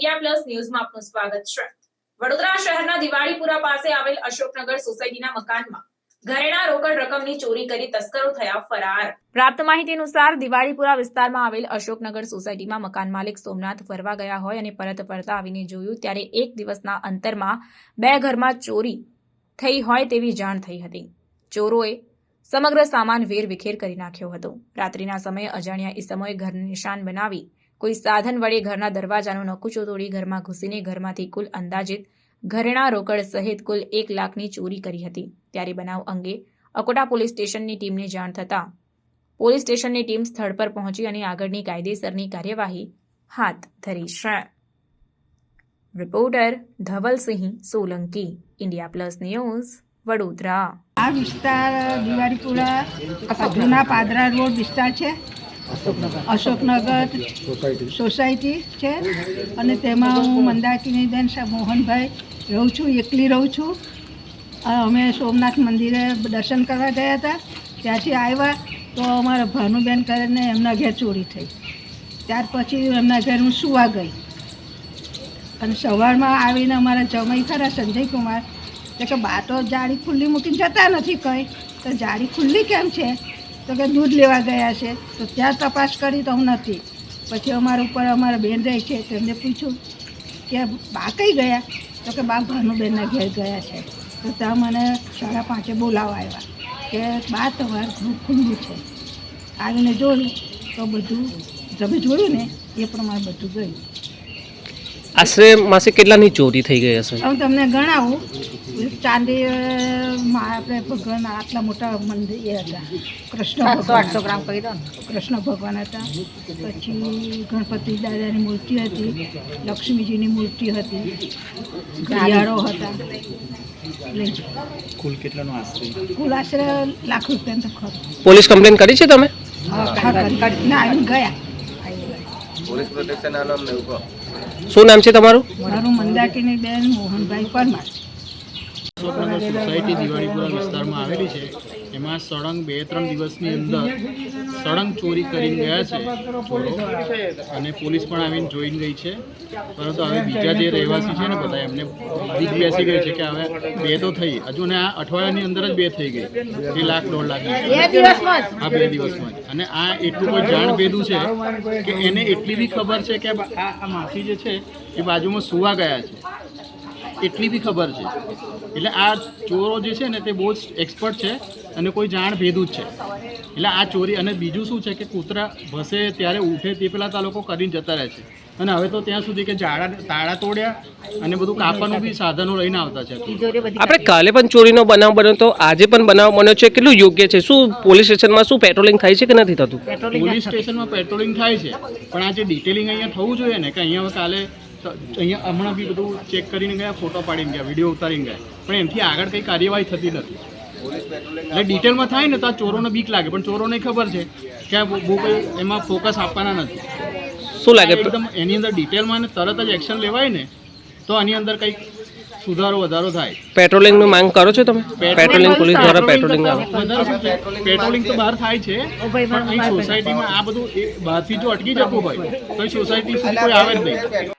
India plus ન્યૂઝમાં આપનું સ્વાગત છે. વડોદરા શહેરના દિવાળીપુરા પાસે આવેલ અશોકનગર સોસાયટીના મકાનમાં ઘરેણા રોકડ રકમની ચોરી કરી તસ્કરો થયા ફરાર. પ્રાપ્ત માહિતી અનુસાર દિવાળીપુરા વિસ્તારમાં આવેલ અશોકનગર સોસાયટીમાં મકાન માલિક સોમનાથ ફરવા ગયા હોય અને પરત ફરતા આવીને જોયું ત્યારે એક દિવસના અંતરમાં બે ઘરમાં ચોરી થઈ હોય તેવી જાણ થઈ હતી. ચોરોએ સમગ્ર સામાન વેરવિખેર કરી નાખ્યો હતો. રાત્રિના સમયે અજાણ્યા ઈસમોએ ઘરને નિશાન બનાવી કોઈ સાધન વડે ઘરના દરવાજાનો નકુચો તોડી ઘરમાં ઘૂસીને ઘરમાંથી કુલ અંદાજિત ઘરેણા રોકડ સહિત કુલ એક લાખની ચોરી કરી હતી. ત્યારે બનાવ અંગે અકોટા પોલીસ સ્ટેશનની ટીમને જાણ થતાં પોલીસ સ્ટેશનની ટીમ સ્થળ પર પહોંચી અને આગળની કાયદેસરની કાર્યવાહી હાથ ધરી છે. Reporter Dhavalsinh Solanki, India plus news, Vadodara. આ વિસ્તાર દિવાળીપુરા જૂના પાદરા રોડ વિસ્તાર છે. અશોકનગર. સોસાયટી છે. અને તેમાં હું મંદાકિની બેન મોહનભાઈ રહું છું એકલી રહું છું. અમે સોમનાથ મંદિરે દર્શન કરવા ગયા હતા. ત્યાંથી આવ્યા તો અમારા ભાનુબેન કરીને એમના ઘેર ચોરી થઈ. ત્યાર પછી એમના ઘેર હું સુવા ગઈ. અને સવારમાં આવીને અમારા જમાઈ ખરા સંજય કુમાર તો કે બા તો જાળી ખુલ્લી મૂકીને જતા નથી કંઈ. તો જાળી ખુલ્લી કેમ છે? તો કે દૂધ લેવા ગયા છે, તો ત્યાં તપાસ કરી તો હું નથી. પછી અમારા ઉપર અમારા બેન રહે છે તેમને પૂછ્યું કે બા કઈ ગયા? તો કે બા ભાનુબેનના ઘેર ગયા છે. તો ત્યાં મને સાડા પાંચે બોલાવવા આવ્યા કે બા, તમારું ઘર ખુલ્લું છે. આવીને જોયું તો બધું, તમે જોયું ને, એ પ્રમાણે બધું ગયું. આશરે માસે કેટલાની ચોરી થઈ ગઈ હશે? હું તમને ગણાવું. ચાંદી આપણે ભગવાન આટલા મોટા મંદિર એ હતા. કૃષ્ણ ગ્રામ કહી દો કૃષ્ણ ભગવાન હતા. પછી ગણપતિ દાદાની મૂર્તિ હતી. લક્ષ્મીજીની મૂર્તિ હતી. ઘડિયાળો હતા. કુલ કેટલાનો આશરે? કુલ આશરે લાખ રૂપિયાનો ખર્ચ. પોલીસ કમ્પ્લેન કરી છે તમે? હા. ના ગયા. પોલીસ પ્રોટેક્શન આલમ કહો શું નામ છે તમારું? મારું મંદાકીની બેન મોહનભાઈ પરમાર. અશોકનગર સોસાયટી દિવાળીપુરા વિસ્તારમાં આવેલી છે. એમાં સળંગ બે ત્રણ દિવસની અંદર સળંગ ચોરી કરીને ગયા છે. અને પોલીસ પણ આવીને જોઈને ગઈ છે. પરંતુ હવે બીજા જે રહેવાસી છે ને બધા એમને બીક બેસી ગઈ છે કે હવે બે તો થઈ. હજુ ને આ અઠવાડિયાની અંદર જ બે થઈ ગઈ. બે લાખ દોઢ લાખ. આ બે દિવસમાં જ. અને આ એટલું કોઈ જાણ ભેદું છે કે એને એટલી બી ખબર છે કે આ માસી જે છે એ બાજુમાં સુવા ગયા છે. એટલી બી ખબર છે. એટલે આ ચોરો જે છે ને તે બહુ જ એક્સપર્ટ છે અને કોઈ જાણ ભેદું જ છે. એટલે આ ચોરી અને બીજું શું છે કે કૂતરા ભસે ત્યારે ઉઠે તે પહેલાં તો આ લોકો કરીને જતા રહે છે. અને હવે તો ત્યાં સુધી કે જાડા તાળા તોડ્યા અને બધું કાપવાનું બી સાધનો લઈને આવતા છે. આપણે કાલે પણ ચોરીનો બનાવ બન્યો તો આજે પણ બનાવ બન્યો છે. કેટલું યોગ્ય છે? શું પોલીસ સ્ટેશનમાં શું પેટ્રોલિંગ થાય છે કે નથી થતું? પોલીસ સ્ટેશનમાં પેટ્રોલિંગ થાય છે. પણ આ જે ડિટેલિંગ અહીંયા થવું જોઈએ ને કે અહીંયા હવે કાલે અહીંયા હમણાં બી બધું ચેક કરીને ગયા ફોટો પાડીને ગયા વીડિયો ઉતારીને ગયા. પણ એમથી આગળ કંઈ કાર્યવાહી થતી નથી. એટલે ડિટેલમાં થાય ને તો આ ચોરોને બીક લાગે પણ ચોરોને ખબર છે કે બહુ કંઈ એમાં ફોકસ આપવાના નથી. શું લાગે? એકદમ એની અંદર ડિટેલમાં તરત જ એક્શન લેવાય ને તો આની અંદર કંઈક સુધારો વધારો થાય. પેટ્રોલિંગની માંગ કરો છો તમે? પેટ્રોલિંગ પોલીસ દ્વારા પેટ્રોલિંગ પેટ્રોલિંગ તો બહાર થાય છે પણ અહીં સોસાયટીમાં આ બધું બહારથી જો અટકી જતું હોય તો સોસાયટી સુધી કોઈ આવે જ નહીં.